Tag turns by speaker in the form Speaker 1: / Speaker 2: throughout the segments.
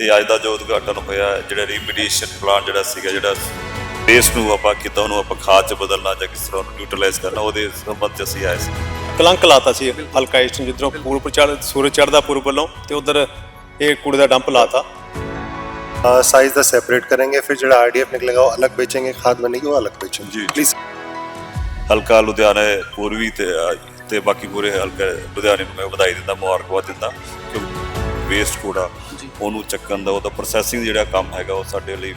Speaker 1: ਤੇ ਅੱਜ ਦਾ ਜੋ ਉਦਘਾਟਨ ਹੋਇਆ ਜਿਹੜਾ ਰੀਮੀਡੀਏਸ਼ਨ ਪਲਾਨ ਜਿਹੜਾ ਸੀਗਾ ਜਿਹੜਾ ਬੇਸ ਨੂੰ ਆਪਾਂ ਕਿੱਦਾਂ ਉਹਨੂੰ ਆਪਾਂ ਖਾਦ ਚ ਬਦਲਣਾ ਜਾਂ ਕਿਸ ਤਰ੍ਹਾਂ ਉਹਨੂੰ ਨਿਊਟਰਲਾਈਜ਼ ਕਰਨਾ ਉਹਦੇ ਸੰਬੰਧ ਚ ਅਸੀਂ ਆਏ ਸੀ
Speaker 2: ਕਲੰਕ ਲਾਤਾ ਸੀ ਹਲਕਾ ਈਸਟਰਨ ਜਿੱਧਰੋਂ ਪੂਰਬ ਚੜ ਸੂਰਜ ਚੜਦਾ ਪੂਰਬ ਵੱਲੋਂ ਤੇ ਉਧਰ ਇਹ ਕੂੜੇ ਦਾ ਡੰਪ ਲਾਤਾ
Speaker 3: साइज दा सेपरेट करेंगे फिर जो आरडीएफ निकलेगा वो अलग बेचेंगे खाद बनेगी वो अलग बेचेंगे
Speaker 1: जी।
Speaker 3: प्लीज
Speaker 1: ਹਲਕਾ ਲੁਧਿਆਣਾ ਪੂਰਬੀ ਤੇ ਅ, ਤੇ ਬਾਕੀ ਪੂਰੇ ਹਲਕਾ ਲੁਧਿਆਣੇ ਨੂੰ ਮੈਂ ਵਧਾਈ ਦਿੰਦਾ ਮੁਬਾਰਕਬਾਦ ਦਿੰਦਾ ਕਿਉਂਕਿ ਵੇਸਟ ਕੂੜਾ ਉਹਨੂੰ ਚੱਕਣ ਦਾ ਉਹਦਾ ਪ੍ਰੋਸੈਸਿੰਗ ਜਿਹੜਾ ਕੰਮ ਹੈਗਾ ਉਹ ਸਾਡੇ ਲਈ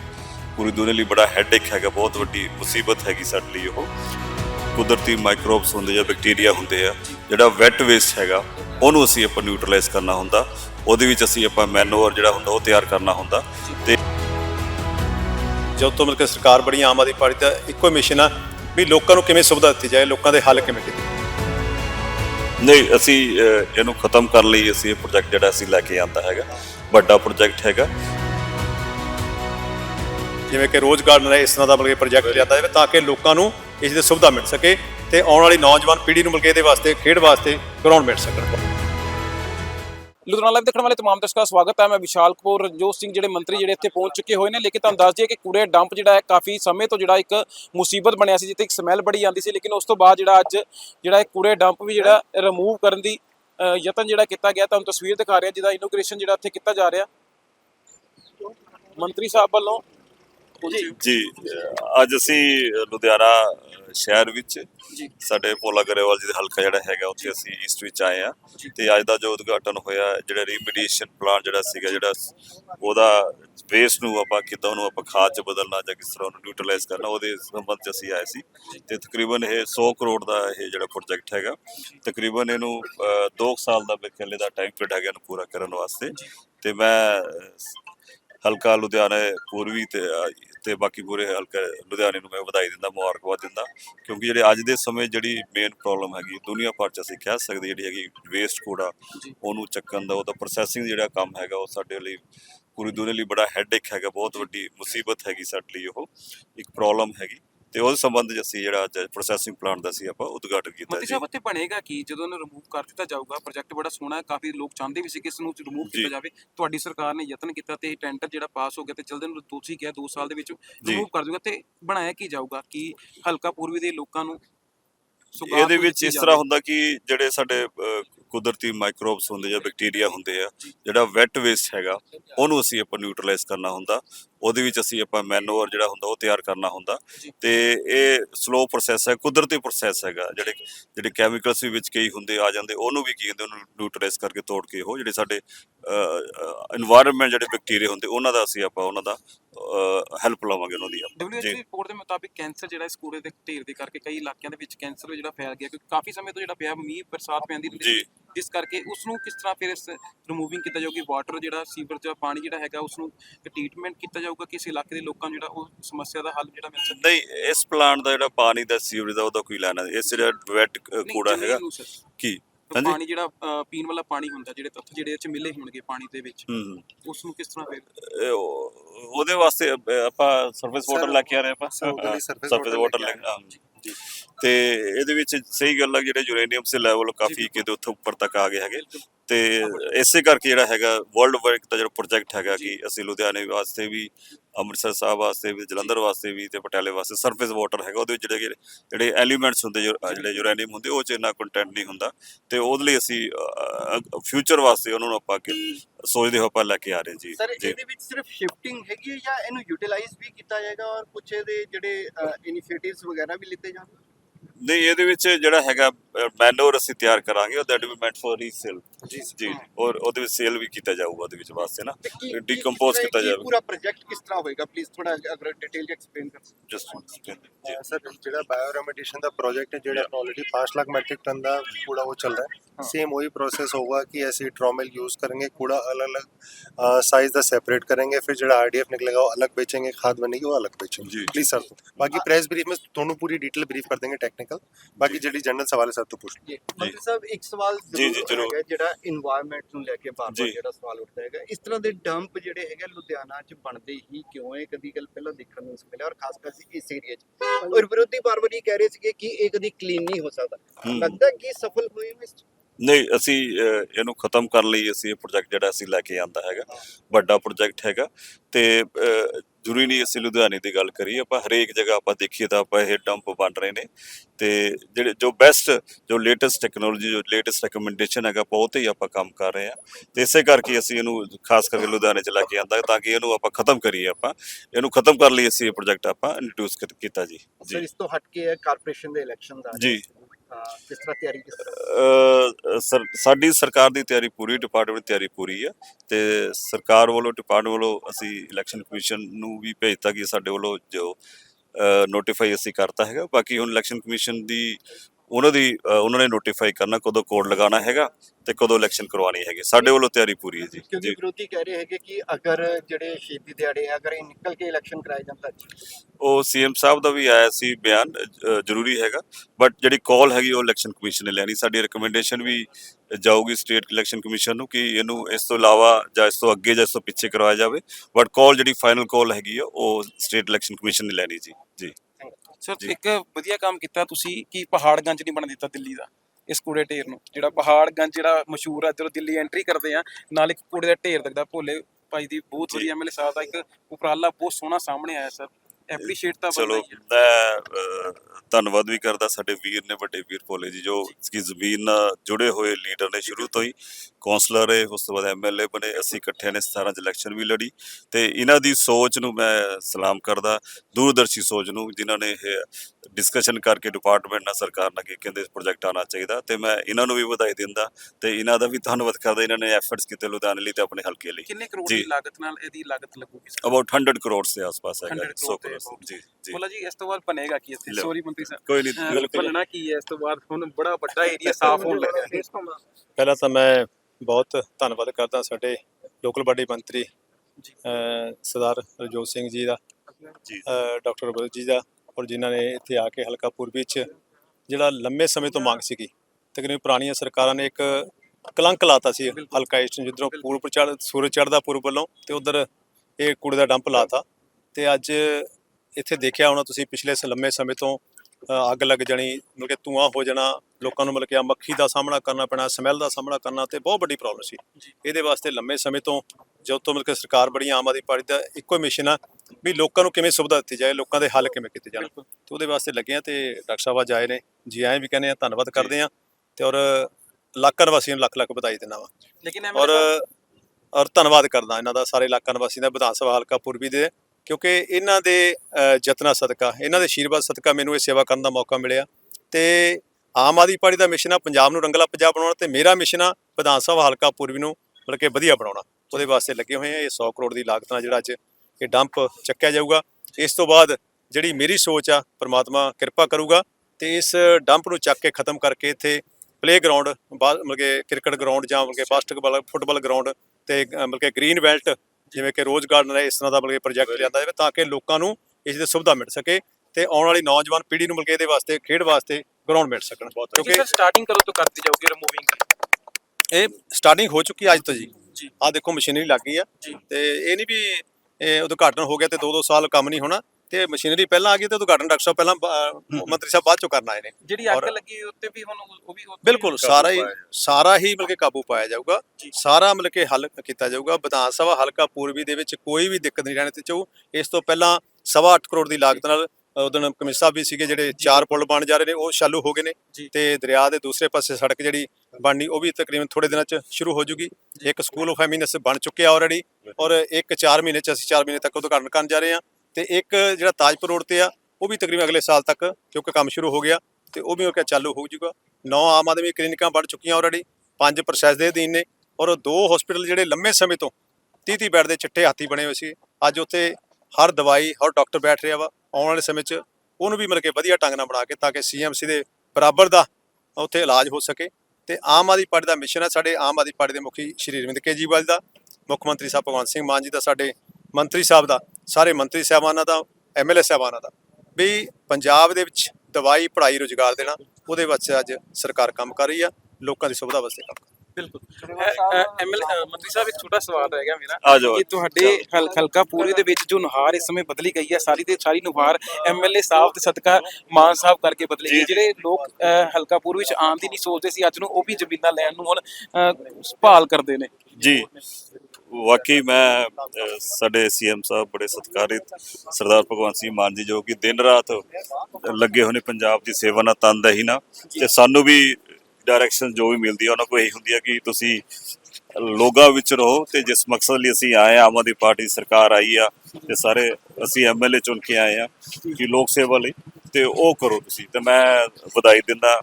Speaker 1: ਪੂਰੀ ਦੁਨੀਆ ਲਈ ਬੜਾ ਹੈਡੇਕ ਹੈਗਾ ਬਹੁਤ ਵੱਡੀ ਮੁਸੀਬਤ ਹੈਗੀ ਸਾਡੇ ਲਈ ਉਹ। ਕੁਦਰਤੀ ਮਾਈਕਰੋਬਸ ਹੁੰਦੇ ਜਾਂ ਬੈਕਟੀਰੀਆ ਹੁੰਦੇ ਆ ਜਿਹੜਾ ਵੈਟ ਵੇਸਟ ਹੈਗਾ ਉਹਨੂੰ ਅਸੀਂ ਆਪਾਂ ਨਿਊਟਰਲਾਈਜ਼ ਕਰਨਾ ਹੁੰਦਾ। ਉਹਦੇ ਵਿੱਚ ਅਸੀਂ ਆਪਾਂ ਮੈਨੂਅਰ ਜਿਹੜਾ ਹੁੰਦਾ ਉਹ ਤਿਆਰ ਕਰਨਾ ਹੁੰਦਾ। ਤੇ
Speaker 2: ਜਦੋਂ ਤੋਂ ਮਿਲ ਕੇ ਸਰਕਾਰ ਬੜੀ ਆਮ ਆਦਮੀ ਪਾਰਟੀ ਦਾ ਇੱਕੋ ਮਿਸ਼ਨ ਆ ਵੀ ਲੋਕਾਂ ਨੂੰ ਕਿਵੇਂ ਸੁਵਿਧਾ ਦਿੱਤੀ ਜਾਏ ਲੋਕਾਂ ਦੇ ਹੱਲ ਕਿਵੇਂ ਕੀਤੇ
Speaker 1: ਨਹੀਂ ਅਸੀਂ ਇਹਨੂੰ ਖਤਮ ਕਰਨ ਲਈ ਅਸੀਂ ਇਹ ਪ੍ਰੋਜੈਕਟ ਜਿਹੜਾ ਅਸੀਂ ਲੈ ਕੇ ਆਂਦਾ ਹੈਗਾ। ਵੱਡਾ ਪ੍ਰੋਜੈਕਟ ਹੈਗਾ।
Speaker 2: ਜਿਵੇਂ ਕਿ ਰੋਜ਼ਗਾਰ ਨਾਲ ਇਸ ਤਰ੍ਹਾਂ ਦਾ ਬਲਕਿ ਪ੍ਰੋਜੈਕਟ ਲਿਆਂਦਾ ਜਾਵੇ ਤਾਂ ਕਿ ਲੋਕਾਂ ਨੂੰ ਇਸ ਦੀ ਸੁਵਿਧਾ ਮਿਲ ਸਕੇ ਤੇ ਆਉਣ ਵਾਲੀ ਨੌਜਵਾਨ ਪੀੜ੍ਹੀ ਨੂੰ ਬਲਕਿ ਇਹਦੇ ਵਾਸਤੇ, ਖੇਡ ਵਾਸਤੇ ਗਰਾਊਂਡ ਮਿਲ ਸਕਣ।
Speaker 4: ਲੁਧਿਆਣਾ ਲਾਈਵ ਦੇਖਣ ਵਾਲੇ ਤਮਾਮ ਦਰਸ਼ਕਾਂ ਦਾ ਸਵਾਗਤ ਹੈ। ਮੈਂ ਵਿਸ਼ਾਲ ਕਪੂਰ ਰਜੋਤ ਸਿੰਘ ਜਿਹੜੇ ਮੰਤਰੀ ਜਿਹੜੇ ਇੱਥੇ ਪਹੁੰਚ ਚੁੱਕੇ ਹੋਏ ਨੇ, ਲੇਕਿਨ ਤੁਹਾਨੂੰ ਦੱਸ ਦਈਏ ਕਿ ਕੂੜੇ ਡੰਪ ਜਿਹੜਾ ਹੈ, ਕਾਫੀ ਸਮੇਂ ਤੋਂ ਜਿਹੜਾ ਇੱਕ ਮੁਸੀਬਤ ਬਣਿਆ ਸੀ, ਜਿੱਥੇ ਇੱਕ ਸਮੈਲ ਬੜੀ ਆਉਂਦੀ ਸੀ, ਲੇਕਿਨ ਉਸ ਤੋਂ ਬਾਅਦ ਜਿਹੜਾ ਅੱਜ ਜਿਹੜਾ ਇਹ ਕੂੜੇ ਡੰਪ ਵੀ ਜਿਹੜਾ ਰਿਮੂਵ ਕਰਨ ਦੀ ਯਤਨ ਜਿਹੜਾ ਕੀਤਾ ਗਿਆ, ਤੁਹਾਨੂੰ ਤਸਵੀਰ ਦਿਖਾ ਰਿਹਾ, ਜਿਹਦਾ ਇਨੋਗ੍ਰੇਸ਼ਨ ਜਿਹੜਾ ਇੱਥੇ ਕੀਤਾ ਜਾ ਰਿਹਾ। ਮੰਤਰੀ ਸਾਹਿਬ ਵੱਲੋਂ
Speaker 1: ਜੀ ਅੱਜ ਅਸੀਂ ਲੁਧਿਆਣਾ ਸ਼ਹਿਰ ਵਿੱਚ ਸਾਡੇ ਪੋਲਾ ਗਰੇਵਾਲ ਜੀ ਦੇ ਹਲਕਾ ਜਿਹੜਾ ਹੈਗਾ ਉੱਥੇ ਅਸੀਂ ਈਸਟ ਵਿੱਚ ਆਏ ਆ ਤੇ ਅੱਜ ਦਾ ਜੋ ਉਦਘਾਟਨ ਹੋਇਆ ਜਿਹੜਾ ਰੀਮੀਡੀਏਸ਼ਨ ਪਲਾਨ ਜਿਹੜਾ ਸੀਗਾ ਜਿਹੜਾ ਉਹਦਾ ਵੇਸਟ ਨੂੰ ਆਪਾਂ ਕਿੱਦਾਂ ਉਹਨੂੰ ਆਪਾਂ ਖਾਦ ਚ ਬਦਲਣਾ ਜਾਂ ਕਿਸ ਤਰ੍ਹਾਂ ਉਹਨੂੰ ਨਿਊਟਰਲਾਈਜ਼ ਕਰਨਾ ਉਹਦੇ ਸੰਬੰਧ ਚ ਅਸੀਂ ਆਏ ਸੀ। ਤੇ ਤਕਰੀਬਨ ਇਹ 100 ਕਰੋੜ ਦਾ ਇਹ ਜਿਹੜਾ ਪ੍ਰੋਜੈਕਟ ਹੈਗਾ ਤਕਰੀਬਨ ਇਹਨੂੰ 2 ਸਾਲ ਦਾ ਮੇਰੇ ਦਾ ਟਾਈਮ ਪੀਰੀਅਡ ਹੈਗਾ ਇਹਨੂੰ ਪੂਰਾ ਕਰਨ ਵਾਸਤੇ। ਤੇ ਮੈਂ ਹਲਕਾ ਲੁਧਿਆਣਾ ਪੂਰਬੀ ਤੇ ਤੇ ਬਾਕੀ ਪੂਰੇ ਹਲਕਾ ਲੁਧਿਆਣੇ ਨੂੰ ਮੈਂ ਵਧਾਈ ਦਿੰਦਾ ਮੁਬਾਰਕਬਾਦ ਦਿੰਦਾ ਕਿਉਂਕਿ ਜਿਹੜੇ ਅੱਜ ਦੇ ਸਮੇਂ ਜਿਹੜੀ ਮੇਨ ਪ੍ਰੋਬਲਮ ਹੈਗੀ ਦੁਨੀਆ ਭਰ ਚ ਅਸੀਂ ਕਹਿ ਸਕਦੇ ਜਿਹੜੀ ਹੈਗੀ ਵੇਸਟ ਕੂੜਾ ਉਹਨੂੰ ਚੱਕਣ ਦਾ ਉਹਦਾ ਪ੍ਰੋਸੈਸਿੰਗ ਜਿਹੜਾ ਕੰਮ ਹੈਗਾ ਉਹ ਸਾਡੇ ਲਈ ਪੂਰੀ ਦੁਨੀਆ ਲਈ ਬੜਾ ਹੈਡੇਕ ਹੈਗਾ ਬਹੁਤ ਵੱਡੀ ਮੁਸੀਬਤ ਹੈਗੀ ਸਾਡੇ ਲਈ ਉਹ ਇੱਕ ਪ੍ਰੋਬਲਮ ਹੈਗੀ। ਤੇ ਉਸ ਸੰਬੰਧ ਚ ਅਸੀਂ ਜਿਹੜਾ ਅੱਜ ਪ੍ਰੋਸੈਸਿੰਗ ਪਲਾਂਟ ਦਾ ਸੀ ਆਪਾਂ ਉਦਘਾਟਨ ਕੀਤਾ ਜੀ
Speaker 4: ਸਾਹਿਬ ਉੱਥੇ ਬਣੇਗਾ ਕੀ? ਜਦੋਂ ਇਹਨੂੰ ਰਿਮੂਵ ਕਰ ਦਿੱਤਾ ਜਾਊਗਾ ਪ੍ਰੋਜੈਕਟ ਬੜਾ ਸੋਹਣਾ ਹੈ ਕਾਫੀ ਲੋਕ ਚਾਹੁੰਦੇ ਵੀ ਸੀ ਕਿ ਇਸ ਨੂੰ ਰਿਮੂਵ ਕੀਤਾ। ਜਾਵੇ। ਤੁਹਾਡੀ ਸਰਕਾਰ ਨੇ ਯਤਨ ਕੀਤਾ ਤੇ ਇਹ ਟੈਂਡਰ ਜਿਹੜਾ ਪਾਸ ਹੋ ਗਿਆ ਤੇ ਜਲਦੀ ਨੂੰ ਤੁਸੀਂ ਕਿਹਾ 2 ਸਾਲ ਦੇ ਵਿੱਚ। ਰਿਮੂਵ ਕਰ ਦੂਗਾ ਤੇ ਬਣਾਇਆ ਕੀ ਜਾਊਗਾ? ਕਿ ਹਲਕਾ ਪੂਰਬੀ ਦੇ ਲੋਕਾਂ ਨੂੰ
Speaker 1: ਇਹਦੇ ਵਿੱਚ ਇਸ ਤਰ੍ਹਾਂ ਹੁੰਦਾ ਕਿ ਜਿਹੜੇ ਸਾਡੇ ਕੁਦਰਤੀ ਮਾਈਕਰੋਬਸ ਹੁੰਦੇ ਜਾਂ ਬੈਕਟੀਰੀਆ ਹੁੰਦੇ ਆ ਜਿਹੜਾ ਵੈਟ ਵੇਸਟ ਹੈਗਾ ਉਹਨੂੰ ਅਸੀਂ ਆਪਾਂ ਨਿਊਟਰਲਾਈਜ਼ ਕਰਨਾ ਹੁੰਦਾ। ਉਹਦੇ ਵਿੱਚ ਅਸੀਂ ਆਪਾਂ ਮੈਨੂਅਰ ਜਿਹੜਾ ਹੁੰਦਾ ਉਹ ਤਿਆਰ ਕਰਨਾ ਹੁੰਦਾ। ਤੇ ਇਹ ਸਲੋ ਪ੍ਰੋਸੈਸ ਹੈ ਕੁਦਰਤੀ ਪ੍ਰੋਸੈਸ ਹੈਗਾ। ਜਿਹੜੇ ਜਿਹੜੇ ਕੈਮੀਕਲਸ ਵੀ ਵਿੱਚ ਕਈ ਹੁੰਦੇ ਆ ਜਾਂਦੇ ਉਹਨੂੰ ਵੀ ਕੀ ਹੁੰਦੇ ਉਹਨੂੰ ਨਿਊਟਰਲਾਈਜ਼ ਕਰਕੇ ਤੋੜ ਕੇ ਉਹ ਜਿਹੜੇ ਸਾਡੇ এনवायरमेंट ਜਿਹੜੇ ਬੈਕਟੀਰੀਆ ਹੁੰਦੇ ਉਹਨਾਂ ਦਾ ਅਸੀਂ ਆਪਾਂ ਉਹਨਾਂ ਦਾ ਹੈਲਪ ਲਵਾਂਗੇ ਉਹਨਾਂ ਦੀ
Speaker 4: WHO ਰਿਪੋਰਟ ਦੇ ਮੁਤਾਬਿਕ ਕੈਂਸਰ ਜਿਹੜਾ ਇਸ ਕੂੜੇ ਦੇ ਢੇਰ ਦੇ ਕਰਕੇ ਕਈ ਇਲਾਕਿਆਂ ਦੇ ਵਿੱਚ ਕੈਂਸਰ ਜਿਹੜਾ ਫੈਲ ਗਿਆ ਕਿਉਂਕਿ ਕਾਫੀ ਸਮੇਂ ਤੋਂ ਜਿਹੜਾ ਪਿਆ ਮੀਂਹ ਬਰਸਾਤ ਪੈਂਦੀ
Speaker 1: ਜੀ।
Speaker 4: ਜਿਸ ਕਰਕੇ ਉਸ ਨੂੰ ਕਿਸ ਤਰ੍ਹਾਂ ਫਿਰ ਇਸ ਰਿਮੂਵਿੰਗ ਕੀਤਾ ਜਾਊਗੀ? ਵਾਟਰ ਜਿਹੜਾ ਸੀਵਰ ਦਾ ਪਾਣੀ ਜਿਹੜਾ ਹੈਗਾ ਉਸ ਨੂੰ ਟ੍ਰੀਟਮੈਂਟ ਕੀਤਾ ਜਾਊਗਾ ਕਿ ਇਸ ਇਲਾਕੇ ਦੇ ਲੋਕਾਂ ਨੂੰ ਜਿਹੜਾ ਉਹ ਸਮੱਸਿਆ ਦਾ ਹੱਲ ਜਿਹੜਾ ਮਿਲ ਸਕੇ?
Speaker 1: ਨਹੀਂ ਇਸ ਪਲਾਂਟ ਦਾ ਜਿਹੜਾ ਪਾਣੀ ਦਾ ਸੀਵਰੇਜ ਦਾ ਉਹਦਾ ਕੋਈ ਲੈਣਾ ਇਸ ਜਿਹੜਾ ਵੈਟ ਕੂੜਾ ਹੈਗਾ। ਕੀ?
Speaker 4: ਪਾਣੀ ਜਿਹੜਾ ਪੀਣ ਵਾਲਾ ਪਾਣੀ ਹੁੰਦਾ ਜਿਹੜੇ ਤੱਤ ਜਿਹੜੇ ਇਹ ਚ ਮਿਲੇ ਹੋਣਗੇ ਪਾਣੀ ਦੇ ਵਿੱਚ। ਉਸ ਨੂੰ ਕਿਸ ਤਰ੍ਹਾਂ ਫਿਰ?
Speaker 1: ਇਹ ਉਹਦੇ ਵਾਸਤੇ ਆਪਾਂ ਸਰਫੇਸ ਵਾਟਰ ਲੈ ਕੇ ਆ ਰਹੇ ਆਪਾਂ। ਸਰਫੇਸ ਵਾਟਰ
Speaker 3: ਲੈ ਕੇ
Speaker 1: ਤੇ ਇਹਦੇ ਵਿੱਚ ਸਹੀ ਗੱਲ ਹੈ ਜਿਹੜੇ ਯੂਰੇਨੀਅਮ ਦੇ ਲੈਵਲ ਕਾਫੀ ਕਿਤੇ ਉੱਥੇ ਉੱਪਰ ਤੱਕ ਆ ਗਏ ਹੈਗੇ। ਤੇ ਇਸੇ ਕਰਕੇ ਜਿਹੜਾ ਹੈਗਾ ਵਰਲਡ ਵਾਈਡ ਦਾ ਜਿਹੜਾ ਪ੍ਰੋਜੈਕਟ ਹੈਗਾ ਕਿ ਅਸੀਂ ਲੁਧਿਆਣੇ ਵਾਸਤੇ ਵੀ ਅੰਮ੍ਰਿਤਸਰ ਸਾਹਿਬ ਵਾਸਤੇ ਵੀ ਜਲੰਧਰ ਵਾਸਤੇ ਵੀ ਤੇ ਪਟਿਆਲੇ ਵਾਸਤੇ ਸਰਫੇਸ ਵਾਟਰ ਹੈਗਾ ਉਹਦੇ ਵਿੱਚ ਜਿਹੜੇ ਜਿਹੜੇ ਐਲੀਮੈਂਟਸ ਹੁੰਦੇ ਜਿਹੜੇ ਯੂਰੇਨੀਅਮ ਹੁੰਦੇ ਉਹ ਚ ਇੰਨਾ ਕੰਟੈਂਟ ਨਹੀਂ ਹੁੰਦਾ ਤੇ ਉਹਦੇ ਲਈ ਅਸੀਂ ਫਿਊਚਰ ਵਾਸਤੇ ਉਹਨਾਂ ਨੂੰ ਆਪਾਂ ਕਿ ਸੋਚਦੇ ਹੋ ਆਪਾਂ ਲੈ ਕੇ ਆ ਰਹੇ ਜੀ।
Speaker 5: ਸਰ ਇਹਦੇ ਵਿੱਚ ਸਿਰਫ ਸ਼ਿਫਟਿੰਗ ਹੈਗੀ ਹੈ ਜਾਂ ਇਹਨੂੰ ਯੂਟਿਲਾਈਜ਼ ਵੀ ਕੀਤਾ ਜਾਏਗਾ ਔਰ ਕੁਝ ਇਹਦੇ ਜਿਹੜੇ ਇਨੀਸ਼ੀਏਟਿਵਸ ਵਗੈਰਾ ਵੀ ਲਿੱਤੇ ਜਾਣ
Speaker 1: ਨਹੀਂ ਇਹਦੇ ਵਿੱਚ ਜਿਹੜਾ ਹੈਗਾ ਮੈਨੋਰ ਅਸੀਂ ਤਿਆਰ ਕਰਾਂਗੇ ਉਹ that we meant for resale ਜੀ ਜੀ ਔਰ ਉਹਦੇ ਵਿੱਚ ਸੇਲ ਵੀ ਕੀਤਾ ਜਾਊਗਾ ਉਹਦੇ ਵਿੱਚ ਵਾਸਤੇ ਨਾ। ਡੀਕੰਪੋਜ਼ ਕੀਤਾ ਜਾਊਗਾ।
Speaker 5: ਪੂਰਾ ਪ੍ਰੋਜੈਕਟ ਕਿਸ ਤਰ੍ਹਾਂ ਹੋਏਗਾ? ਪਲੀਜ਼ ਥੋੜਾ ਅਗਰ ਡਿਟੇਲ ਐਕਸਪਲੇਨ ਕਰ
Speaker 1: ਜਸਟ ਜੀ।
Speaker 3: ਸਰ ਜਿਹੜਾ ਬਾਇਓ ਰੈਮਡੀਸ਼ਨ ਦਾ ਪ੍ਰੋਜੈਕਟ ਹੈ ਜਿਹੜਾ ਆਲਰੇਡੀ 5 ਲੱਖ ਮੈਟ੍ਰਿਕ ਟਨ ਦਾ ਕੂੜਾ ਉਹ ਚੱਲ रहा है सेम वही प्रोसेस होगा कि ऐसे ट्रॉमेल यूज़ करेंगे कूड़ा अलग अलग साइज का सेपरेट करेंगे फिर जो आर निकलेगा वो अलग बेचेंगे खाद बनेगी वो अलग बेचेंगे प्लीज सर बाकी प्रेस ब्रीफ में दोनों पूरी डिटेल ब्रीफ कर देंगे टेक्निकल ਅੰਕਲ ਬਾਕੀ ਜਿਹੜੀ ਜਨਰਲ ਸਵਾਲ ਹੈ ਸਭ ਤੋਂ ਪੁੱਛ।
Speaker 5: ਜੀ। ਮੰਤਰੀ ਸਾਹਿਬ ਇੱਕ ਸਵਾਲ ਜ਼ਰੂਰ ਹੈ ਜਿਹੜਾ এনवायरमेंट ਨੂੰ ਲੈ ਕੇ ਬਾਰ-ਬਾਰ ਜਿਹੜਾ ਸਵਾਲ ਉੱਠਦਾ ਹੈਗਾ। ਇਸ ਤਰ੍ਹਾਂ ਦੇ ਡੰਪ ਜਿਹੜੇ ਹੈਗੇ ਲੁਧਿਆਣਾ 'ਚ ਬਣਦੇ ਹੀ ਕਿਉਂ ਹੈ ਕਦੀ ਗੱਲ ਪਹਿਲਾਂ ਦੇਖਣ ਨੂੰ ਮਿਲਿਆ ਔਰ ਖਾਸ ਕਰਕੇ ਇਸ ਏਰੀਆ 'ਚ। ਔਰ ਵਿਰੋਧੀ ਬਾਰ-ਬਾਰ ਕਹਿ ਰਹੇ ਸੀਗੇ ਕਿ ਇਹ ਕਦੀ ਕਲੀਨ ਨਹੀਂ ਹੋ ਸਕਦਾ। ਲੱਗਦਾ ਕਿ ਸਫਲ ਹੋਏ ਇਸ
Speaker 1: ਨਹੀਂ ਅਸੀਂ ਇਹਨੂੰ ਖਤਮ ਕਰਨ ਲਈ ਅਸੀਂ ਇਹ ਪ੍ਰੋਜੈਕਟ ਜਿਹੜਾ ਅਸੀਂ ਲੈ ਕੇ ਆਂਦਾ ਹੈਗਾ। ਵੱਡਾ ਪ੍ਰੋਜੈਕਟ ਹੈਗਾ। ਤੇ ਜ਼ਰੂਰੀ ਨਹੀਂ ਅਸੀਂ ਲੁਧਿਆਣੇ ਦੀ ਗੱਲ ਕਰੀਏ ਆਪਾਂ ਹਰੇਕ ਜਗ੍ਹਾ ਆਪਾਂ ਦੇਖੀਏ ਤਾਂ ਆਪਾਂ ਇਹ ਡੰਪ ਬਣ ਰਹੇ ਨੇ ਤੇ ਜਿਹੜੇ ਜੋ ਬੈਸਟ ਜੋ ਲੇਟੈਸਟ ਟੈਕਨੋਲੋਜੀ ਜੋ ਲੇਟੈਸਟ ਰეკਮੈਂਡੇਸ਼ਨ ਹੈਗਾ ਆਪਾਂ ਉਹ ਤੇ ਹੀ ਆਪਾਂ ਕੰਮ ਕਰ ਰਹੇ ਆ ਤੇ ਇਸੇ ਕਰਕੇ ਅਸੀਂ ਇਹਨੂੰ ਖਾਸ ਕਰਕੇ ਲੁਧਿਆਣੇ ਚ ਲੈ ਕੇ ਆਂਦਾ ਤਾਂ ਕਿ ਇਹਨੂੰ ਆਪਾਂ ਖਤਮ ਕਰੀਏ ਆਪਾਂ ਇਹਨੂੰ ਖਤਮ ਕਰਨ ਲਈ ਅਸੀਂ ਇਹ ਪ੍ਰੋਜੈਕਟ ਆਪਾਂ ਇੰਟਰੋਡਿਊਸ ਕੀਤਾ ਜੀ।
Speaker 5: ਸਰ ਇਸ ਤੋਂ ਹਟ ਕੇ ਹੈ ਕਾਰਪੋਰੇਸ਼ਨ ਦੇ ਇਲੈਕਸ਼ਨ ਦਾ
Speaker 1: ਜੀ।
Speaker 5: ਕਿਸ ਤਰ੍ਹਾਂ ਤਿਆਰੀ ਕਿਸ ਤਰ੍ਹਾਂ?
Speaker 1: ਸਰ, ਸਾਡੀ ਸਰਕਾਰ ਦੀ ਤਿਆਰੀ ਪੂਰੀ ਡਿਪਾਰਟਮੈਂਟ ਦੀ ਤਿਆਰੀ ਪੂਰੀ ਹੈ ਤੇ ਸਰਕਾਰ ਵੱਲੋਂ ਡਿਪਾਰਟਮੈਂਟ ਵੱਲੋਂ ਅਸੀਂ ਇਲੈਕਸ਼ਨ ਕਮਿਸ਼ਨ ਨੂੰ ਵੀ ਭੇਜਤਾ ਕਿ ਸਾਡੇ ਵੱਲੋਂ ਜੋ ਨੋਟੀਫਾਈ ਅਸੀਂ ਕਰਤਾ ਹੈਗਾ। ਬਾਕੀ ਹੁਣ ਇਲੈਕਸ਼ਨ ਕਮਿਸ਼ਨ ਦੀ ਉਹਨਾਂ ਦੀ ਉਹਨਾਂ ਨੇ ਨੋਟੀਫਾਈ ਕਰਨਾ ਕਦੋਂ ਕੋਡ ਲਗਾਉਣਾ ਹੈਗਾ ਤੇ ਕਦੋਂ ਇਲੈਕਸ਼ਨ ਕਰਵਾਉਣੀ ਹੈਗੀ। ਸਾਡੇ ਵੱਲੋਂ ਤਿਆਰੀ ਪੂਰੀ ਹੈ ਜੀ।
Speaker 5: ਕਿਉਂਕਿ ਵਿਰੋਧੀ ਕਹਿ ਰਹੇ ਹੈਗੇ ਕਿ ਅਗਰ ਜਿਹੜੇ ਸ਼ਹੀਦੀ ਦਿਹਾੜੇ ਆ ਅਗਰ ਇਹ ਨਿਕਲ ਕੇ ਇਲੈਕਸ਼ਨ ਤਾਂ ਅੱਛੀ।
Speaker 1: ਉਹ ਸੀਐਮ ਸਾਹਿਬ ਦਾ ਵੀ ਆਇਆ ਸੀ ਬਿਆਨ ਜ਼ਰੂਰੀ ਹੈਗਾ। ਬਟ ਜਿਹੜੀ ਕਾਲ ਹੈਗੀ ਉਹ ਇਲੈਕਸ਼ਨ ਕਮਿਸ਼ਨ ਨੇ ਲੈਣੀ। ਸਾਡੀ ਰეკਮੈਂਡੇਸ਼ਨ ਵੀ ਜਾਊਗੀ ਸਟੇਟ ਇਲੈਕਸ਼ਨ ਕਮਿਸ਼ਨ ਨੂੰ ਕਿ ਇਹਨੂੰ ਇਸ ਤੋਂ ਇਲਾਵਾ ਜਾਂ ਇਸ ਤੋਂ ਅੱਗੇ ਜਾਂ ਇਸ ਤੋਂ ਪਿੱਛੇ ਕਰਵਾਇਆ ਜਾਵੇ। ਬਟ ਕਾਲ ਜਿਹੜੀ ਫਾਈਨਲ ਕਾਲ ਹੈਗੀ ਉਹ ਸਟੇਟ ਇਲੈਕਸ਼ਨ ਕਮਿਸ਼ਨ ਨੇ ਲੈਣੀ ਜੀ। ਜੀ।
Speaker 4: ਸਰ
Speaker 1: ਜੀ।
Speaker 4: ਇੱਕ ਵਧੀਆ ਕੰਮ ਕੀਤਾ ਤੁਸੀਂ ਕਿ ਪਹਾੜਗੰਜ ਨਹੀਂ ਬਣ ਦਿੱਤਾ ਦਿੱਲੀ ਦਾ ਇਸ ਕੂੜੇ ਢੇਰ ਨੂੰ ਜਿਹੜਾ ਪਹਾੜਗੰਜ ਜਿਹੜਾ ਮਸ਼ਹੂਰ ਹੈ ਜਦੋਂ ਦਿੱਲੀ ਐਂਟਰੀ ਕਰਦੇ ਆ ਨਾਲ ਇੱਕ ਕੂੜੇ ਦਾ ਢੇਰ ਦਿਖਦਾ ਭੋਲੇ ਭਾਈ ਦੀ ਬਹੁਤ। ਵਧੀਆ ਐਮਐਲਏ ਸਾਹਿਬ ਦਾ ਇੱਕ ਉਪਰਾਲਾ ਬਹੁਤ ਸੋਹਣਾ ਸਾਹਮਣੇ ਆਇਆ ਸਰ ਐਪਰੀਸ਼ੀਏਟ ਤਾਂ
Speaker 1: ਚਲੋ ਮੈਂ ਧੰਨਵਾਦ ਵੀ ਕਰਦਾ ਸਾਡੇ ਵੀਰ ਨੇ ਵੱਡੇ ਵੀਰ ਭੋਲੇ ਜੀ ਜੋ ਇਸकी ਜ਼ਮੀਨ ਨਾਲ ਜੁੜੇ ਹੋਏ ਲੀਡਰ ਨੇ ਸ਼ੁਰੂ ਤੋਂ ਹੀ। ਕੌਂਸਲਰ ਹੈ ਉਸ ਤੋਂ ਬਾਅਦ ਐਮਐਲਏ ਬਣੇ। ਅਸੀਂ ਇਕੱਠਿਆਂ ਨੇ 17 ਚ ਇਲੈਕਸ਼ਨ ਵੀ ਲੜੀ ਤੇ ਇਹਨਾਂ ਦੀ ਸੋਚ ਨੂੰ ਮੈਂ ਸਲਾਮ ਕਰਦਾ ਦੂਰਦਰਸ਼ੀ ਸੋਚ ਨੂੰ ਜਿਨ੍ਹਾਂ ਨੇ ਇਹ ਡਿਸਕਸ਼ਨ ਕਰਕੇ ਡਿਪਾਰਟਮੈਂਟ ਨਾਲ ਸਰਕਾਰ ਨਾਲ ਕਿ ਕਹਿੰਦੇ ਪ੍ਰੋਜੈਕਟ ਆਉਣਾ ਚਾਹੀਦਾ ਤੇ ਮੈਂ ਇਹਨਾਂ ਨੂੰ ਵੀ ਵਧਾਈ ਦਿੰਦਾ ਤੇ ਇਹਨਾਂ ਦਾ ਵੀ ਧੰਨਵਾਦ ਕਰਦਾ ਇਹਨਾਂ ਨੇ ਐਫਰਟਸ ਕੀਤੇ ਲੁਧਿਆਣੇ ਲਈ ਤੇ ਆਪਣੇ ਹਲਕੇ ਲਈ।
Speaker 4: ਕਿੰਨੇ ਕਰੋੜ। ਦੀ ਲਾਗਤ ਨਾਲ ਇਹਦੀ ਲਾਗਤ ਲੱਗੂਗੀ ਸਰ?
Speaker 1: ਅਬਾਊਟ 100 ਕਰੋੜ ਦੇ ਆਸ-ਪਾਸ ਹੈਗਾ
Speaker 4: 100
Speaker 1: 100
Speaker 4: ਕਰੋੜ
Speaker 1: ਜੀ ਜੀ।
Speaker 4: ਬੋਲਾ ਜੀ ਇਸ ਤੋਂ ਬਾਅਦ ਬਣੇਗਾ ਕੀ ਇੱਥੇ। ਸੋਰੀ ਮੰਤਰੀ ਸਾਹਿਬ।
Speaker 1: ਕੋਈ ਨਹੀਂ
Speaker 4: ਬਣਨਾ ਕੀ ਹੈ ਇਸ ਤੋਂ ਬਾਅਦ? ਹੁਣ ਬੜਾ ਵੱਡਾ ਏਰੀਆ ਸਾਫ਼ ਹੋਣ ਲੱਗਾ। ਹੈ
Speaker 2: ਪਹਿਲਾਂ ਤਾਂ ਮੈਂ ਬਹੁਤ ਧੰਨਵਾਦ ਕਰਦਾ ਸਾਡੇ ਲੋਕਲ ਬਾਡੀ ਮੰਤਰੀ ਸਰਦਾਰ ਰਜੋਤ ਸਿੰਘ ਜੀ ਦਾ
Speaker 1: ਜੀ।
Speaker 2: ਡਾਕਟਰ ਬਲ ਜੀ ਦਾ ਔਰ ਜਿਨ੍ਹਾਂ ਨੇ ਇੱਥੇ ਆ ਕੇ ਹਲਕਾ ਪੂਰਬੀ ਚ ਜਿਹੜਾ ਲੰਮੇ ਸਮੇਂ ਤੋਂ ਮੰਗ ਸੀਗੀ ਤਕਰੀਬਨ ਪੁਰਾਣੀਆਂ ਸਰਕਾਰਾਂ ਨੇ ਇੱਕ ਕਲੰਕ ਲਾਤਾ ਸੀ ਹਲਕਾ ਈਸਟਰਨ ਜਿੱਧਰੋਂ ਪੂਰਬ ਚੜ ਸੂਰਜ ਚੜ੍ਹਦਾ ਪੂਰਬ ਵੱਲੋਂ ਤੇ ਉਧਰ ਇਹ ਕੂੜੇ ਦਾ ਡੰਪ ਲਾਤਾ। ਤੇ ਅੱਜ ਇੱਥੇ ਦੇਖਿਆ ਹੋਣਾ ਤੁਸੀਂ ਪਿਛਲੇ ਲੰਮੇ ਸਮੇਂ ਤੋਂ ਅੱਗ ਲੱਗ ਜਾਣੀ ਮਤਲਬ ਕਿ ਧੂਆਂ ਹੋ ਜਾਣਾ ਲੋਕਾਂ ਨੂੰ ਮਤਲਬ ਕਿ ਮੱਖੀ ਦਾ ਸਾਹਮਣਾ ਕਰਨਾ ਪੈਣਾ ਸਮੈਲ ਦਾ ਸਾਹਮਣਾ ਕਰਨਾ ਤੇ ਬਹੁਤ ਵੱਡੀ ਪ੍ਰੋਬਲਮ ਸੀ। ਇਹਦੇ ਵਾਸਤੇ ਲੰਮੇ ਸਮੇਂ ਤੋਂ ਜਦੋਂ ਤੋਂ ਮਤਲਬ ਕਿ ਸਰਕਾਰ ਬੜੀ ਆਮ ਆਦਮੀ ਪਾਰਟੀ ਦਾ ਇੱਕੋ ਮਿਸ਼ਨ ਆ ਵੀ ਲੋਕਾਂ ਨੂੰ ਕਿਵੇਂ ਸੁਵਿਧਾ ਦਿੱਤੀ ਜਾਏ ਲੋਕਾਂ ਦੇ ਹੱਲ ਕਿਵੇਂ ਕੀਤੇ ਜਾਣ। ਤੇ ਉਹਦੇ ਵਾਸਤੇ ਲੱਗੇ ਆ ਤੇ ਡਾਕਟਰ ਸਾਹਿਬ ਅੱਜ ਆਏ ਨੇ। ਜੀ ਆਏ ਵੀ ਕਹਿੰਦੇ ਆ ਧੰਨਵਾਦ ਕਰਦੇ ਆ ਤੇ ਔਰ ਇਲਾਕਾ ਨਿਵਾਸੀਆਂ ਨੂੰ ਲੱਖ ਲੱਖ ਵਧਾਈ ਦਿੰਦਾ ਵਾ।
Speaker 4: ਲੇਕਿਨ
Speaker 2: ਔਰ ਔਰ ਧੰਨਵਾਦ ਕਰਦਾ ਇਹਨਾਂ ਦਾ ਸਾਰੇ ਇਲਾਕਾ ਨਿਵਾਸੀਆਂ ਦਾ ਵਿਧਾਨ ਸਭਾ ਹਲਕਾ ਪੂਰਬੀ ਦੇ ਕਿਉਂਕਿ ਇਹਨਾਂ ਦੇ ਯਤਨਾਂ ਸਦਕਾ ਇਹਨਾਂ ਦੇ ਆਸ਼ੀਰਵਾਦ ਸਦਕਾ ਮੈਨੂੰ ਇਹ ਸੇਵਾ ਕਰਨ ਦਾ ਮੌਕਾ ਮਿਲਿਆ। ਤੇ ਆਮ ਆਦਮੀ ਪਾਰਟੀ ਦਾ ਮਿਸ਼ਨ ਆ ਪੰਜਾਬ ਨੂੰ ਰੰਗਲਾ ਪੰਜਾਬ ਬਣਾਉਣਾ ਤੇ ਮੇਰਾ ਮਿਸ਼ਨ ਆ ਵਿਧਾਨ ਸਭਾ ਹਲਕਾ ਪੂਰਬੀ ਨੂੰ ਮਤਲਬ ਕਿ ਵਧੀਆ ਬਣਾਉਣਾ। ਉਹਦੇ ਵਾਸਤੇ ਲੱਗੇ ਹੋਏ ਆ ਇਹ 100 ਕਰੋੜ ਦੀ ਲਾਗਤ ਨਾਲ ਜਿਹੜਾ ਅੱਜ ਇਹ ਡੰਪ ਚੱਕਿਆ ਜਾਊਗਾ। ਇਸ ਤੋਂ ਬਾਅਦ ਜਿਹੜੀ ਮੇਰੀ ਸੋਚ ਆ ਪ੍ਰਮਾਤਮਾ ਕਿਰਪਾ ਕਰੂਗਾ ਤੇ ਇਸ ਡੰਪ ਨੂੰ ਚੱਕ ਕੇ ਖਤਮ ਕਰਕੇ ਇੱਥੇ ਪਲੇ ਗਰਾਊਂਡ ਮਤਲਬ ਕਿ ਕ੍ਰਿਕਟ ਗਰਾਊਂਡ ਜਾਂ ਮਤਲਬ ਕਿ ਬਾਸਕਟਬਾਲ ਫੁੱਟਬਾਲ ਗਰਾਊਂਡ ਤੇ ਮਤਲਬ ਕਿ ਗ੍ਰੀਨ ਬੈਲਟ ਜਿਵੇਂ ਕਿ ਰੋਜ਼ ਗਾਰਡਨ ਹੈ ਇਸ ਤਰ੍ਹਾਂ ਦਾ ਮਤਲਬ ਕਿ ਪ੍ਰੋਜੈਕਟ ਲਿਆਂਦਾ ਜਾਵੇ ਤਾਂ ਕਿ ਲੋਕਾਂ ਨੂੰ ਇਸ ਦੀ ਸੁਵਿਧਾ ਮਿਲ ਸਕੇ ਤੇ ਆਉਣ ਵਾਲੀ ਨੌਜਵਾਨ ਪੀੜ੍ਹੀ ਨੂੰ ਮਤਲਬ ਕਿ ਇਹਦੇ ਵਾਸਤੇ ਖੇਡ ਵਾਸਤੇ ਗਰਾਊਂਡ ਮਿਲ ਸਕਣ।
Speaker 4: ਕਿਉਂਕਿ ਸਟਾਰਟਿੰਗ ਕਦੋਂ ਤੋਂ ਕਰਤੀ ਜਾਊਗੀ ਰਿਮੂਵਿੰਗ
Speaker 2: ਇਹ ਸਟਾਰਟਿੰਗ ਹੋ ਚੁੱਕੀ ਅੱਜ ਤੋਂ ਜੀ। ਆਹ ਦੇਖੋ ਮਸ਼ੀਨਰੀ ਲੱਗ ਗਈ ਆ। ਤੇ ਇਹ ਨਹੀਂ ਵੀ ਇਹ ਉਦਘਾਟਨ ਹੋ ਗਿਆ ਤੇ 2-2 ਸਾਲ ਕੰਮ ਨਹੀਂ ਹੋਣਾ। ਤੇ ਮਸ਼ੀਨਰੀ ਪਹਿਲਾਂ ਆ ਗਈ ਤੇ ਉਦਘਾਟਨ ਡਾਕਟਰ ਸਾਹਿਬ ਪਹਿਲਾਂ ਮੰਤਰੀ ਸਾਹਿਬ ਬਾਅਦ ਚੋਂ ਕਰਨ ਆਏ ਨੇ।
Speaker 4: ਜਿਹੜੀ ਅੱਗ ਲੱਗੀ ਉੱਤੇ ਵੀ ਹੁਣ ਉਹ ਵੀ
Speaker 2: ਬਿਲਕੁਲ ਸਾਰਾ ਹੀ। ਸਾਰਾ ਹੀ ਮਤਲਬ ਕਿ ਕਾਬੂ ਪਾਇਆ ਜਾਊਗਾ। ਸਾਰਾ ਮਤਲਬ ਕਿ ਹੱਲ ਕੀਤਾ ਜਾਊਗਾ। ਵਿਧਾਨ ਸਭਾ ਹਲਕਾ ਪੂਰਬੀ ਦੇ ਵਿੱਚ ਕੋਈ ਵੀ ਦਿੱਕਤ ਨਹੀਂ ਰਹਿਣ ਤੇ ਚਾਹੂ ਇਸ ਤੋਂ ਪਹਿਲਾਂ ਸਵਾ ਅੱਠ ਕਰੋੜ ਦੀ ਲਾਗਤ ਨਾਲ ਉਦੋਂ ਕਮਿਸ਼ਨਰ ਸਾਹਿਬ ਵੀ ਸੀਗੇ ਜਿਹੜੇ ਚਾਰ ਪੁਲ ਬਣ ਜਾ ਰਹੇ ਨੇ ਉਹ ਚਾਲੂ ਹੋ ਗਏ ਨੇ। ਤੇ ਦਰਿਆ ਦੇ ਦੂਸਰੇ ਪਾਸੇ ਸੜਕ ਜਿਹੜੀ ਬਣਨੀ ਉਹ ਵੀ ਤਕਰੀਬਨ ਥੋੜੇ ਦਿਨਾਂ ਚ ਸ਼ੁਰੂ ਹੋ ਜੂਗੀ। ਇੱਕ ਸਕੂਲ ਆਫ ਐਮਿਨਸ ਬਣ ਚੁੱਕਿਆ ਆਲਰੇਡੀ ਔਰ ਇੱਕ 4 ਮਹੀਨੇ ਚ ਅਸੀਂ 4 ਮਹੀਨੇ ਤੱਕ ਉਦਘਾਟਨ ਕਰਨ ਜਾ ਰਹੇ ਹਾਂ ਤੇ ਇੱਕ ਜਿਹੜਾ ਤਾਜਪੁਰ ਰੋਡ ਤੇ ਆ ਉਹ ਵੀ ਤਕਰੀਬਨ ਅਗਲੇ ਸਾਲ ਤੱਕ ਕਿਉਂਕਿ ਕੰਮ ਸ਼ੁਰੂ ਹੋ ਗਿਆ ਤੇ ਉਹ ਵੀ ਉਹ ਕਿਹਾ ਚਾਲੂ ਹੋ ਜਾਊਗਾ ਨੌ ਆਮ ਆਦਮੀ ਕਲੀਨਿਕਾਂ ਬਣ ਚੁੱਕੀਆਂ ਆਲਰੇਡੀ ਪੰਜ ਪ੍ਰੋਸੈਸ ਦੇ ਅਧੀਨ ਨੇ ਔਰ ਦੋ ਹਸਪੀਟਲ ਜਿਹੜੇ ਲੰਮੇ ਸਮੇਂ ਤੋਂ 30 30 ਬੈੱਡ ਦੇ ਚਿੱਟੇ ਹਾਥੀ ਬਣੇ ਹੋਏ ਸੀ ਅੱਜ ਉੱਥੇ ਹਰ ਦਵਾਈ ਹਰ ਡਾਕਟਰ ਬੈਠ ਰਿਹਾ ਵਾ। ਆਉਣ ਵਾਲੇ ਸਮੇਂ 'ਚ ਉਹਨੂੰ ਵੀ ਮਿਲ ਕੇ ਵਧੀਆ ਢੰਗ ਨਾਲ ਬਣਾ ਕੇ ਤਾਂ ਕਿ ਸੀਐਮਸੀ ਦੇ ਬਰਾਬਰ ਦਾ ਉੱਥੇ ਇਲਾਜ ਹੋ ਸਕੇ। ਤੇ ਆਮ ਆਦਮੀ ਪਾਰਟੀ ਦਾ ਮਿਸ਼ਨ ਹੈ ਸਾਡੇ ਆਮ ਆਦਮੀ ਪਾਰਟੀ ਦੇ ਮੁਖੀ ਸ਼੍ਰੀ ਅਰਵਿੰਦ ਕੇਜੀਵਾਲ ਦਾ, ਮੁੱਖ ਮੰਤਰੀ ਸਾਹਿਬ ਭਗਵੰਤ ਸਿੰਘ ਮਾਨ ਜੀ ਦਾ, ਸਾਡੇ ਮੰਤਰੀ ਸਾਹਿਬ ਦਾ, ਸਾਰੇ ਮੰਤਰੀ ਸਾਹਿਬਾਨਾਂ ਦਾ ਐਮਐਲਏ ਸਾਹਿਬਾਨਾਂ ਦਾ। ਵੀ ਪੰਜਾਬ ਦੇ ਵਿੱਚ ਦਵਾਈ, ਪੜ੍ਹਾਈ, ਰੁਜ਼ਗਾਰ ਦੇਣਾ, ਉਹਦੇ ਵਾਸਤੇ ਅੱਜ ਸਰਕਾਰ ਕੰਮ ਕਰ ਰਹੀ ਆ, ਲੋਕਾਂ ਦੀ ਸੁਵਿਧਾ ਵਾਸਤੇ ਕੰਮ ਕਰ
Speaker 4: ਬਿਲਕੁਲ। ਐਮਐਲਏ ਮੰਤਰੀ ਸਾਹਿਬ ਇੱਕ ਛੋਟਾ ਸਵਾਲ ਰਹਿ ਗਿਆ ਮੇਰਾ।
Speaker 1: ਆ ਜਾਓ
Speaker 4: ਕਿ ਤੁਹਾਡੇ ਹਲ- ਹਲਕਾ ਪੂਰੇ ਦੇ ਵਿੱਚ ਜੋ ਨੁਹਾਰ ਇਸ ਸਮੇਂ ਬਦਲੀ ਗਈ ਹੈ ਸਾਰੀ ਤੇ ਸਾਰੀ ਨੁਹਾਰ ਐਮਐਲਏ ਸਾਹਿਬ ਤੇ ਸਦਕਾ ਮਾਨ ਸਾਹਿਬ ਕਰਕੇ ਬਦਲੀ ਗਈ।
Speaker 1: ਜੀ।
Speaker 4: ਜਿਹੜੇ ਲੋਕ ਅਹ, ਹਲਕਾ ਪੂਰ ਵਿੱਚ ਆਉਣ ਦੀ ਨਹੀਂ ਸੋਚਦੇ ਸੀ ਅੱਜ ਨੂੰ ਉਹ ਵੀ ਜ਼ਮੀਨਾਂ ਲੈਣ ਨੂੰ ਹੁਣ ਅਹ, ਭਾਲ ਕਰਦੇ ਨੇ।
Speaker 1: ਜੀ। ਵਾਕਈ ਮੈਂ ਅਹ, ਸਾਡੇ ਸੀਐਮ ਸਾਹਿਬ ਬੜੇ ਸਤਿਕਾਰਿਤ ਸਰਦਾਰ ਭਗਵੰਤ ਸਿੰਘ ਮਾਨ ਜੀ ਜੋ ਕਿ ਦਿਨ ਰਾਤ ਲੱਗੇ ਹੋਏ ਨੇ ਪੰਜਾਬ ਦੀ ਸੇਵਾ ਨਾਲ ਤਨਦੇਹੀ ਤੇ ਸਾਨੂੰ ਵੀ ਡਾਇਰੈਕਸ਼ਨ ਜੋ ਵੀ ਮਿਲਦੀ ਹੈ ਉਹਨਾਂ ਕੋਲ ਇਹੀ ਹੁੰਦੀ ਹੈ ਕਿ ਤੁਸੀਂ ਲੋਕਾਂ ਵਿੱਚ ਰਹੋ ਤੇ ਜਿਸ ਮਕਸਦ ਲਈ ਅਸੀਂ ਆਏ ਹਾਂ, ਆਮ ਆਦਮੀ ਪਾਰਟੀ ਸਰਕਾਰ ਆਈ ਆ ਤੇ ਸਾਰੇ ਅਸੀਂ ਐਮਐਲਏ ਚੁਣ ਕੇ ਆਏ ਆ ਕਿ ਲੋਕ ਸੇਵਾ ਲਈ ਤੇ ਉਹ ਕਰੋ ਤੁਸੀਂ। ਤੇ ਮੈਂ ਵਧਾਈ ਦਿੰਦਾ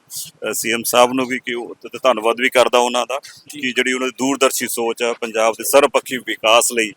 Speaker 1: ਸੀਐਮ ਸਾਹਿਬ ਨੂੰ ਵੀ ਕਿ ਉਹ- ਤੇ ਧੰਨਵਾਦ ਵੀ ਕਰਦਾ ਉਹਨਾਂ ਦਾ ਕਿ ਜਿਹੜੀ ਉਹਨਾਂ ਦੀ ਦੂਰਦਰਸ਼ੀ ਸੋਚ ਆ ਪੰਜਾਬ ਦੇ ਸਰਬਪੱਖੀ ਵਿਕਾਸ ਲਈ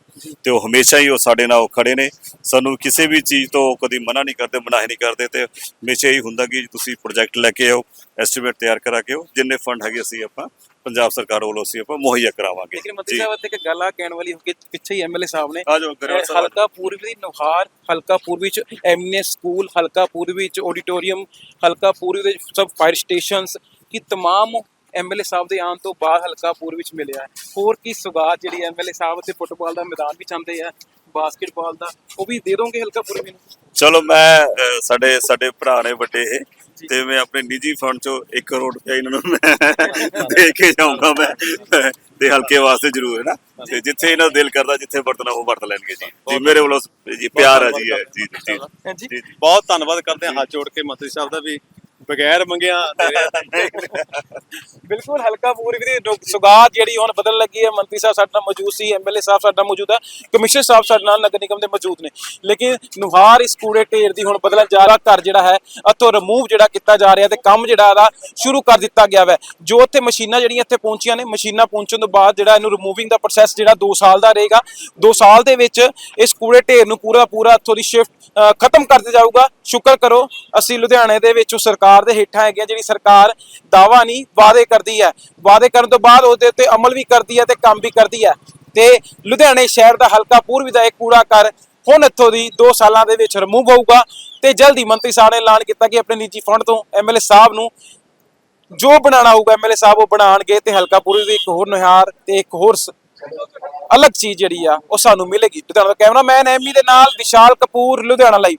Speaker 1: ਤੇ ਉਹ ਹਮੇਸ਼ਾ ਹੀ ਉਹ ਸਾਡੇ ਨਾਲ ਖੜੇ ਨੇ। ਸਾਨੂੰ ਕਿਸੇ ਵੀ ਚੀਜ਼ ਤੋਂ ਕਦੀ ਮਨਾ ਨਹੀਂ ਕਰਦੇ ਮਨਾਹੀ ਨਹੀਂ ਕਰਦੇ ਤੇ ਹਮੇਸ਼ਾ ਹੀ ਹੁੰਦਾ ਕਿ ਤੁਸੀਂ ਪ੍ਰੋਜੈਕਟ ਲੈ ਕੇ ਆਓ ਐਸਟੀਮੇਟ ਤਿਆਰ ਕਰਾ ਕੇ ਆਓ। ਜਿੰਨੇ ਫੰਡ ਹੈਗੇ ਅਸੀਂ ਆਪਾਂ ਪੰਜਾਬ ਸਰਕਾਰ ਵੱਲੋਂ ਅਸੀਂ ਆਪਾਂ ਮੁਹੱਈਆ ਕਰਾਵਾਂਗੇ
Speaker 4: ਲੇਕਿਨ ਮੰਤਰੀ ਸਾਹਿਬ ਇੱਥੇ ਇੱਕ ਗੱਲ ਆ ਕਹਿਣ ਵਾਲੀ ਹੋ ਕੇ ਪਿੱਛੇ ਹੀ ਐਮਐਲਏ ਸਾਹਿਬ ਨੇ
Speaker 1: ਆ ਜਾਓ ਗਰੇਵਾਲ
Speaker 4: ਅਹ,
Speaker 1: ਸਾਹਿਬ
Speaker 4: ਹਲਕਾ ਪੂਰਬੀ ਦੀ ਨੁਹਾਰ ਹਲਕਾ ਪੂਰਬੀ ਚ ਐਮਐਨਐਸ ਸਕੂਲ ਹਲਕਾ ਪੂਰਬੀ ਵਿੱਚ ਆਡੀਟੋਰੀਅਮ ਹਲਕਾ ਪੂਰਬੀ ਦੇ ਸਭ ਫਾਇਰ ਸਟੇਸ਼ਨਸ ਕੀ तमाम ਐਮਐਲਏ ਸਾਹਿਬ ਦੇ ਆਉਣ ਤੋਂ ਬਾਅਦ ਹਲਕਾ ਪੂਰਬੀ ਵਿੱਚ ਮਿਲਿਆ ਹੈ। ਹੋਰ ਕੀ ਸੁਗਾਤ ਜਿਹੜੀ ਐਮਐਲਏ ਸਾਹਿਬ ਤੇ ਫੁੱਟਬਾਲ ਦਾ ਮੈਦਾਨ ਵੀ ਚਾਹੁੰਦੇ ਆ ਬਾਸਕਟਬਾਲ ਦਾ ਉਹ ਵੀ ਦੇ ਦੋਗੇ ਹਲਕਾ ਪੂਰਬੀ ਨੂੰ
Speaker 1: ਚਲੋ ਮੈਂ ਅਹ, ਸਾਡੇ ਸਾਡੇ ਭਰਾ ਨੇ ਵੱਡੇ ਇਹ ਤੇ ਮੈਂ ਆਪਣੇ ਨਿੱਜੀ ਫੰਡ ਚੋਂ 1 ਕਰੋੜ ਰੁਪਏ ਇਹਨਾਂ ਨੂੰ ਮੈਂ ਦੇ ਕੇ ਜਾਊਂਗਾ ਮੈਂ ਤੇ ਹਲਕੇ ਵਾਸਤੇ ਜ਼ਰੂਰ ਹੈ ਨਾ? ਤੇ ਜਿੱਥੇ ਇਹਨਾਂ ਦਾ ਦਿਲ ਕਰਦਾ ਜਿੱਥੇ ਵਰਤਣਾ ਉਹ ਵਰਤ ਲੈਣਗੇ ਜੀ। ਜੀ ਮੇਰੇ ਵੱਲੋਂ ਜੀ ਪਿਆਰ ਹੈ ਜੀ ਇਹ, ਜੀ ਜੀ ਜੀ।
Speaker 4: ਹਾਂਜੀ।
Speaker 1: ਜੀ ਜੀ।
Speaker 2: ਬਹੁਤ ਧੰਨਵਾਦ ਕਰਦੇ ਹਾਂ ਹੱਥ ਜੋੜ ਕੇ ਮੰਤਰੀ ਸਾਹਿਬ ਦਾ ਵੀ। ਬਗੈਰ ਮੰਗਿਆ
Speaker 4: ਬਿਲਕੁਲ, ਹਲਕਾ ਪੂਰਬੀ ਦੀ ਸੁਗਾਤ ਜਿਹੜੀ ਹੁਣ ਬਦਲ ਲੱਗੀ ਹੈ। ਮੰਤਰੀ ਸਾਹਿਬ ਸਾਡੇ ਨਾਲ ਮੌਜੂਦ ਸੀ ਐਮਐਲਏ ਸਾਹਿਬ ਸਾਡੇ ਨਾਲ ਮੌਜੂਦ ਹੈ। ਕਮਿਸ਼ਨਰ ਸਾਹਿਬ ਸਾਡੇ ਨਾਲ ਨਗਰ ਨਿਗਮ ਦੇ ਮੌਜੂਦ ਨੇ। ਲੇਕਿਨ ਨੁਹਾਰ ਇਸ ਕੂੜੇ ਢੇਰ ਦੀ ਹੁਣ ਬਦਲਣ ਜਾ ਰਿਹਾ, ਘਰ ਜਿਹੜਾ ਹੈ, ਇੱਥੋਂ ਰਿਮੂਵ ਜਿਹੜਾ ਕੀਤਾ ਜਾ ਰਿਹਾ ਤੇ ਕੰਮ ਜਿਹੜਾ ਇਹਦਾ ਸ਼ੁਰੂ ਕਰ ਦਿੱਤਾ ਗਿਆ ਹੈ ਜੋ ਉੱਥੇ ਮਸ਼ੀਨਾਂ ਜਿਹੜੀਆਂ ਇੱਥੇ ਪਹੁੰਚੀਆਂ ਨੇ, ਮਸ਼ੀਨਾਂ ਪਹੁੰਚਣ ਤੋਂ ਬਾਅਦ ਜਿਹੜਾ ਇਹਨੂੰ ਰਿਮੂਵਿੰਗ ਦਾ ਪ੍ਰੋਸੈਸ ਜਿਹੜਾ 2 ਸਾਲ ਦਾ ਰਹੇਗਾ। 2 ਸਾਲ ਦੇ ਵਿੱਚ ਇਸ ਕੂੜੇ ਢੇਰ ਨੂੰ ਪੂਰਾ ਪੂਰਾ ਇੱਥੋਂ ਦੀ ਸ਼ਿਫਟ ਖਤਮ ਕਰ ਦਿੱਤਾ ਜਾਊਗਾ। ਸ਼ੁਕਰ ਕਰੋ, ਅਸੀਂ ਲੁਧਿਆਣੇ ਦੇ ਵਿੱਚ ਸਰਕਾਰ ਦੇ ਹੇਠਾਂ ਹੈਗੇ ਜਿਹੜੀ ਸਰਕਾਰ ਦਾਵਾ ਨਹੀਂ, ਵਾਅਦੇ ਕਰਦੀ ਹੈ। ਵਾਅਦੇ ਕਰਨ ਤੋਂ ਬਾਅਦ ਉਹਦੇ ਉੱਤੇ ਅਮਲ ਵੀ ਕਰਦੀ ਹੈ ਤੇ ਕੰਮ ਵੀ ਕਰਦੀ ਹੈ। ਤੇ ਲੁਧਿਆਣੇ ਸ਼ਹਿਰ ਦਾ ਹਲਕਾ ਪੂਰਬੀ ਦਾ ਇੱਕ ਕੂੜਾ ਕਰ ਹੁਣ ਇੱਥੋਂ ਦੀ 2 ਸਾਲਾਂ ਦੇ ਵਿੱਚ ਰਿਮੂਵ ਹੋਊਗਾ ਤੇ ਜਲਦੀ ਮੰਤਰੀ ਸਾਹਿਬ ਨੇ ਐਲਾਨ ਕੀਤਾ ਕਿ ਆਪਣੇ ਨਿੱਜੀ ਫੰਡ ਤੋਂ ਐਮਐਲਏ ਸਾਹਿਬ ਨੂੰ ਜੋ ਬਣਾਉਣਾ ਹੋਊਗਾ ਐਮਐਲਏ ਸਾਹਿਬ ਉਹ ਬਣਾਉਣਗੇ ਤੇ ਹਲਕਾ ਪੂਰਬੀ ਦੀ ਇੱਕ ਹੋਰ ਨਿਹਾਰ ਤੇ ਇੱਕ ਹੋਰ ਅਲੱਗ ਚੀਜ਼ ਜਿਹੜੀ ਆ, ਉਹ ਸਾਨੂੰ ਮਿਲੇਗੀ। ਲੁਧਿਆਣਾ ਦਾ ਕੈਮਰਾਮੈਨ ਐਮੀ ਦੇ ਨਾਲ, ਵਿਸ਼ਾਲ ਕਪੂਰ, ਲੁਧਿਆਣਾ ਲਈ।